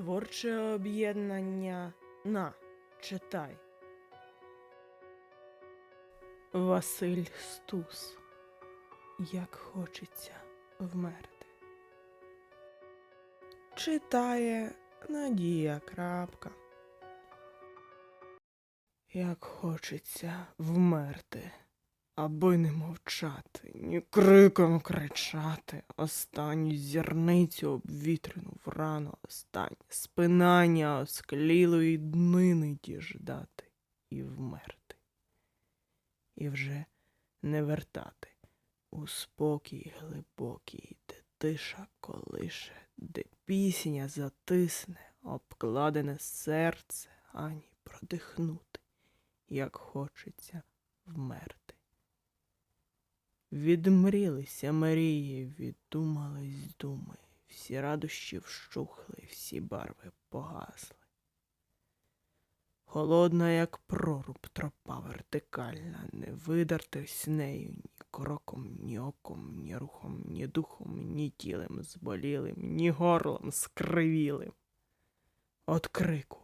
Творче об'єднання на читай. Василь Стус. Як хочеться вмерти. Читає Надія Крапка. Як хочеться вмерти, аби не мовчати, ні криком кричати, останню зірницю обвітрену врану, останнє спинання осклілої днини діждати і вмерти, і вже не вертати у спокій глибокий, де тиша колише, де пісня затисне, обкладене серце, ані продихнути, як хочеться вмерти. Відмрілися мрії, віддумались думи, всі радощі вщухли, всі барви погасли. Холодна, як проруб, тропа вертикальна, не видертись нею ні кроком, ні оком, ні рухом, ні духом, ні тілем зболілим, ні горлом скривілим. От крику,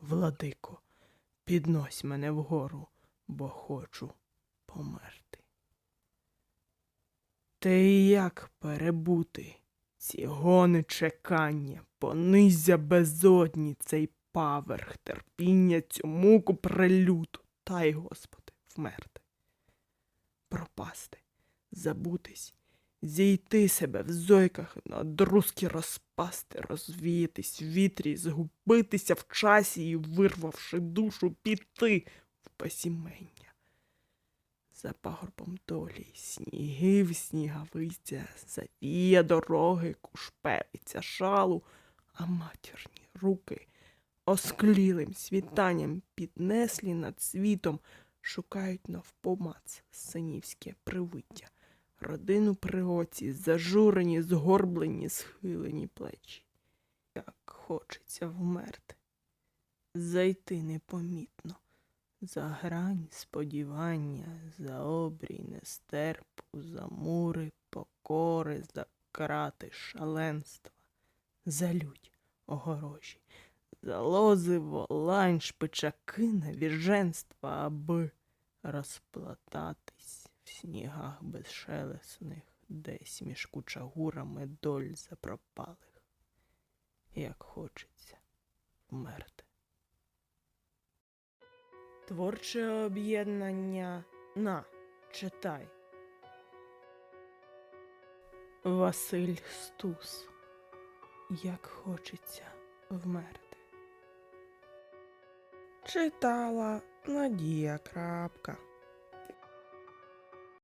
владико, піднось мене вгору, бо хочу померти. Й як перебути? Ці гони чекання, понизя безодні цей паверх, терпіння цю муку прелюту, та й, Господи, вмерти, пропасти, забутись, зійти себе в зойках, на друзки розпасти, розвіятись в вітрі, згубитися в часі і, вирвавши душу, піти в посімення. За пагорбом долі снігів снігавиця, завіє дороги, кушпевиця шалу, а матірні руки осклілим світанням піднеслі над світом, шукають навпомац синівське привиття, родину при оці, зажурені, згорблені, схилені плечі. Як хочеться вмерти, зайти непомітно за грань сподівання, за обрій нестерпу, за мури покори, за крати шаленства, за лють огорожі, за лози волань, шпичаки навіженства, аби розплататись в снігах безшелесних, десь між кучагурами доль запропалих, як хочеться вмерти. Творче об'єднання на читай. Василь Стус. Як хочеться вмерти. Читала Надія Крапка.